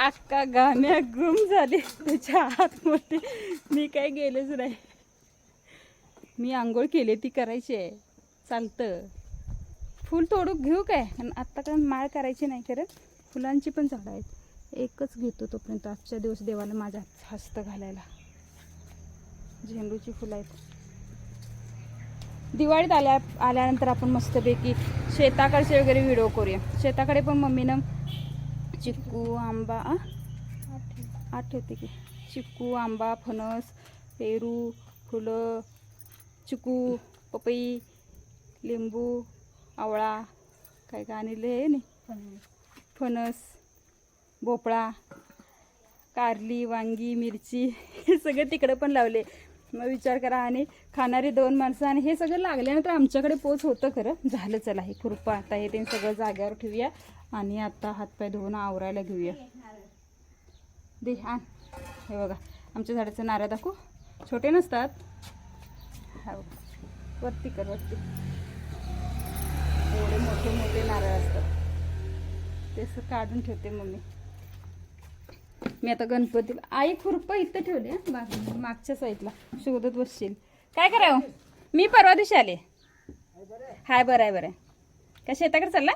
अक्का गाण्या गुम झाले. त्याच्या आतमध्ये मी काय गेलेच नाही. मी आंघोळ केली ती करायची आहे. चालतं. फुल थोडं घेऊ काय? आणि आत्ता काय माळ करायची नाही करत. फुलांची पण झाडं आहेत. एकच घेतो तोपर्यंत. आजच्या दिवस देवाला माझ्या हस्त घालायला. झेंडूची फुलं आहेत. दिवाळीत आल्या आल्यानंतर आपण मस्तपैकी शेताकडचे वगैरे व्हिडिओ करूया. शेताकडे पण मम्मीनं चिक्कू आंबा आठवते की. चिक्कू आंबा फणस पेरू फुलं चिकू पपई लिंबू आवळा काय काय आणले आहे नाही? फणस भोपळा कारली वांगी मिरची हे सगळं तिकडं पण लावले. मग विचार करा आणि खाणारी दोन माणसं आणि हे सगळं लागल्यानंतर आमच्याकडे पोच होतं खरं. झालं चला हे खुरपा आता हे ते सगळं जाग्यावर ठेवूया आणि आता हातपाय धुवून आवरायला घेऊया. दे आण. हे बघा आमच्या झाडाचं नारळ दाखवू. छोटे नसतात. हो वरती कर वरती. एवढे मोठे मोठे नारळ असतात. ते काढून ठेवते मम्मी. मी आता गणपतीला आई खुरपं इथं ठेवले माग- मागच्या साईडला. शोधत बसशील. काय करावं? मी परवा दिवशी आले. हाय बरं आहे बरं आहे. काय शेताकडे चालला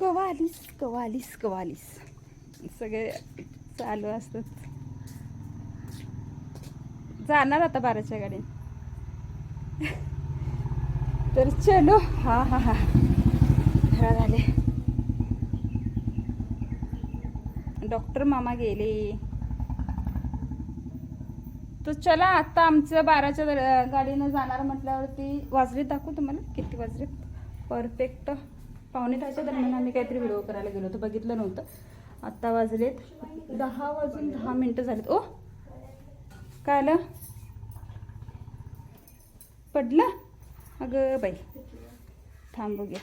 कवालीस कवालीस कवालीस सगळे चालू असतात. जाणार आता बाराच्या गाडीने. तर चलो. हा हा हा. घरा झाले. डॉक्टर मामा गेले. तर चला आता आमचं बाराच्या दर- गाडीनं जाणार म्हटल्यावरती वाजले दाखवू तुम्हाला. किती वाजले परफेक्ट. पावणे दहाच्या दरम्यान आम्ही काहीतरी व्हिडिओ करायला गेलो होतो. बघितलं नव्हतं. आत्ता वाजलेत दहा वाजून दहा मिनटं झालेत. ओ काय आलं? पडलं? अगं बाई थांबू घ्या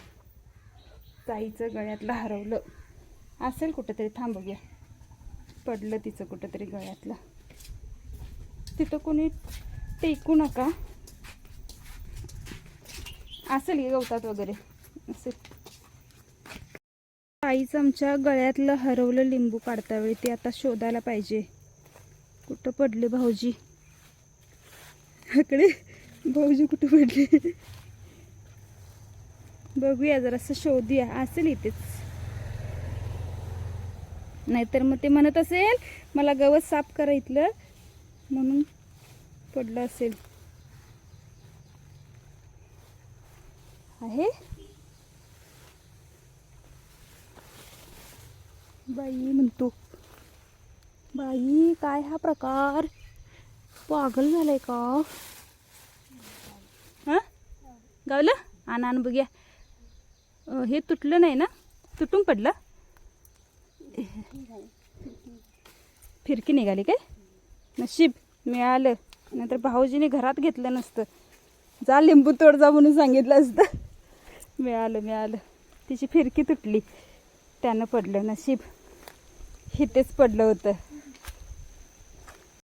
ताईचं गळ्यातलं हरवलं असेल कुठंतरी थांब बघूया पडलं तिचं कुठंतरी गळ्यातलं. तिथं कोणी टेकू नका. असेल की गवतात वगैरे? असेल. आईचं आमच्या गळ्यातलं हरवलं लिंबू काढता वेळी ते आता शोधायला पाहिजे. कुठं पडले भाऊजी? इकडे भाऊजी कुठे पडले? बघूया जरासं शोधूया. असेल इथेच. नाहीतर मग ते म्हणत असेल मला गवत साफ करा इथलं. म्हणून पडलं असेल. आहे? बाई म्हणतो. बाई काय हा प्रकार? पागल झालाय का? हा? गावलं? आण बघूया. हे तुटलं नाही ना? तुटून पडलं? फिरकी निघाली काय? नशीब मिळालं. नाहीतर भाऊजीने घरात घेतलं नसतं. जा लिंबू तोड जा म्हणून सांगितलं असतं. मिळालं मिळालं. तिची फिरकी तुटली. त्यानं पडलं नशीब. हितेच पडलं होतं.